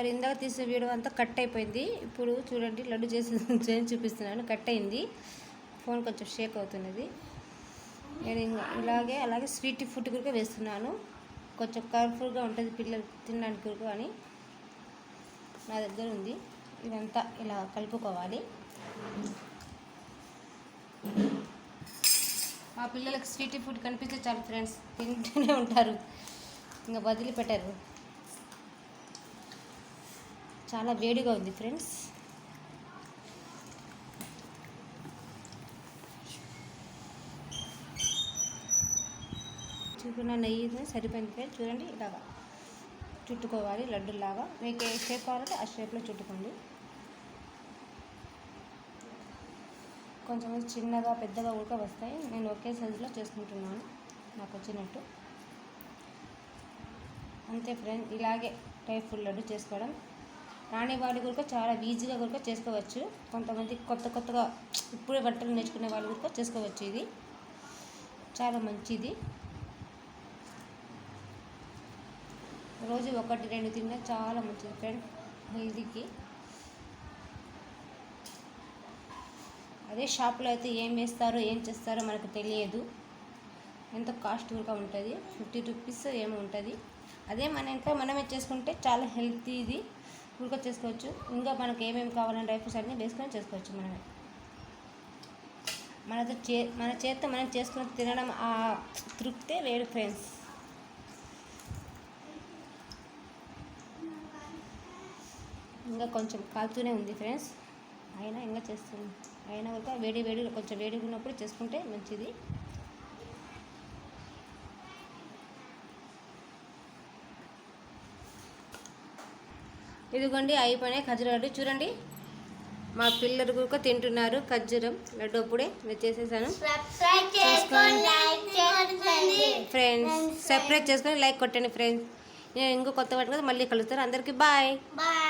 మరి ఇందాక తీసిన వీడియో అంతా కట్ అయిపోయింది. ఇప్పుడు చూడండి లడ్డు చేసి చేసి చూపిస్తున్నాను. కట్ అయింది. ఫోన్ కొంచెం షేక్ అవుతున్నది. నేను ఇంకా ఇలాగే అలాగే స్వీట్ ఫుడ్ కూడా వేస్తున్నాను. కొంచెం కలర్ఫుల్గా ఉంటుంది పిల్లలు తినడానికి కూడా అని నా దగ్గర ఉంది. ఇదంతా ఇలా కలుపుకోవాలి. మా పిల్లలకు స్వీట్ ఫుడ్ కనిపిస్తే చాలు ఫ్రెండ్స్ తింటూనే ఉంటారు. ఇంకా వదిలిపెట్టారు. చాలా వేడిగా ఉంది ఫ్రెండ్స్. చూపిన నెయ్యి సరిపోయింది ఫ్రెండ్స్. చూడండి ఇలాగా చుట్టుకోవాలి లడ్డులాగా మీకు ఏ షేప్ కావాలంటే ఆ షేప్లో చుట్టుకోండి. కొంచెం చిన్నగా పెద్దగా ఉడక వస్తాయి. నేను ఒకే సైజులో చేసుకుంటున్నాను నాకు వచ్చినట్టు. అంతే ఫ్రెండ్ ఇలాగే టైప్ ఫుల్ లడ్డు చేసుకోవడం రాని వాళ్ళు కూడా చాలా ఈజీగా కూడా చేసుకోవచ్చు. కొంతమంది కొత్త కొత్తగా ఇప్పుడే వంటలు నేర్చుకునే వాళ్ళు కూడా చేసుకోవచ్చు ఇది. చాలా మంచిది. రోజు ఒకటి రెండు తిన్నా చాలా మంచిది ఫ్రెండ్ హెల్తీకి అదే షాప్లో అయితే ఏం వేస్తారో ఏం చేస్తారో మనకు తెలియదు. ఎంత కాస్ట్ కూడా ఉంటుంది? ఫిఫ్టీ రూపీస్ ఏమో ఉంటుంది. అదే మన ఇంట్లో మనమే చేసుకుంటే చాలా హెల్తీ ఇది. ఉడక చేసుకోవచ్చు. ఇంకా మనకు ఏమేమి కావాలని డ్రై ఫ్రూట్స్ అన్నీ వేసుకొని చేసుకోవచ్చు మనమే. మనతో చే మన చేత్తో మనం చేసుకుని తినడం ఆ తృప్తే వేరు ఫ్రెండ్స్. ఇంకా కొంచెం కాలుతూనే ఉంది ఫ్రెండ్స్. అయినా ఇంకా చేస్తుంది. అయినా కూడా వేడి వేడి కొంచెం వేడిగా ఉన్నప్పుడు చేసుకుంటే మంచిది. ఇదిగోండి అయిపోయినాయి ఖర్జూర లడ్డు చూడండి మా పిల్లలు కూడా తింటున్నారు ఖర్జూరం లడ్డు అప్పుడే నేను చేసేసాను. ఫ్రెండ్స్ సపరేట్ చేసుకొని లైక్ కొట్టండి ఫ్రెండ్స్ నేను ఇంకో కొత్త వాటి కదా మళ్ళీ కలుస్తాను. అందరికీ బాయ్ బాయ్